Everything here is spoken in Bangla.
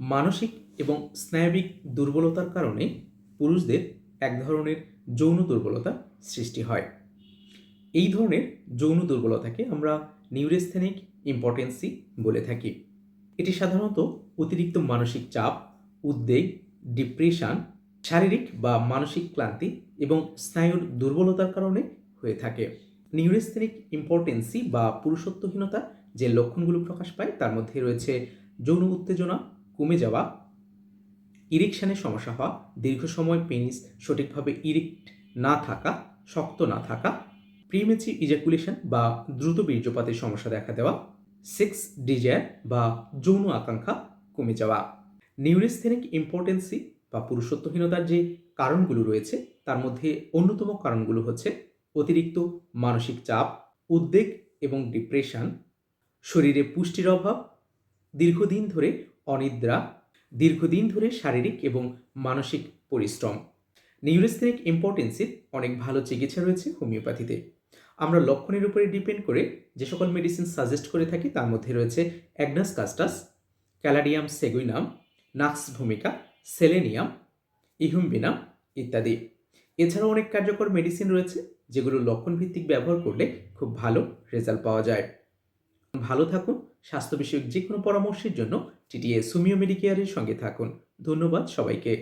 মানসিক এবং স্নায়বিক দুর্বলতার কারণে পুরুষদের এক ধরনের যৌন দুর্বলতা সৃষ্টি হয়। এই ধরনের যৌন দুর্বলতাকে আমরা নিউরেস্থেনিক ইম্পর্টেন্সি বলে থাকি। এটি সাধারণত অতিরিক্ত মানসিক চাপ, উদ্বেগ ডিপ্রেশন শারীরিক বা মানসিক ক্লান্তি এবং স্নায়ুর দুর্বলতার কারণে হয়ে থাকে। নিউরেস্থেনিক ইম্পর্টেন্সি বা পুরুষত্বহীনতা যে লক্ষণগুলো প্রকাশ পায় তার মধ্যে রয়েছে যৌন উত্তেজনা কমে যাওয়া ইরেকশনের সমস্যা হওয়া, দীর্ঘ সময় পেনিস সঠিকভাবে ইরেক্ট না থাকা, শক্ত না থাকা প্রিমেচি ইজাকুলেশন বা দ্রুত বীর্যপাতের সমস্যা দেখা দেওয়া সেক্স ডিজায়ার বা যৌন আকাঙ্ক্ষা কমে যাওয়া। নিউরেস্থেনিক ইম্পর্টেন্সি বা পুরুষত্বহীনতার যে কারণগুলো রয়েছে, তার মধ্যে অন্যতম কারণগুলো হচ্ছে অতিরিক্ত মানসিক চাপ, উদ্বেগ এবং ডিপ্রেশন শরীরে পুষ্টির অভাব, দীর্ঘদিন ধরে অনিদ্রা, দীর্ঘদিন ধরে শারীরিক এবং মানসিক পরিশ্রম। নিউরেস্থেনিক ইম্পর্টেন্সির অনেক ভালো চিকিৎসা রয়েছে হোমিওপ্যাথিতে। আমরা লক্ষণের উপরে ডিপেন্ড করে যে সকল মেডিসিন সাজেস্ট করে থাকি তার মধ্যে রয়েছে agnus castus, caladium seguinum, nux vomica, selenium, yohimbinum ইত্যাদি। এছাড়াও অনেক কার্যকর মেডিসিন রয়েছে যেগুলো লক্ষণ ভিত্তিক ব্যবহার করলে খুব ভালো রেজাল্ট পাওয়া যায়। ভালো থাকুন স্বাস্থ্য বিষয়ক যে কোনো পরামর্শের জন্য টিটিএ সুমিও মেডিকেয়ারের সঙ্গে থাকুন। ধন্যবাদ সবাইকে।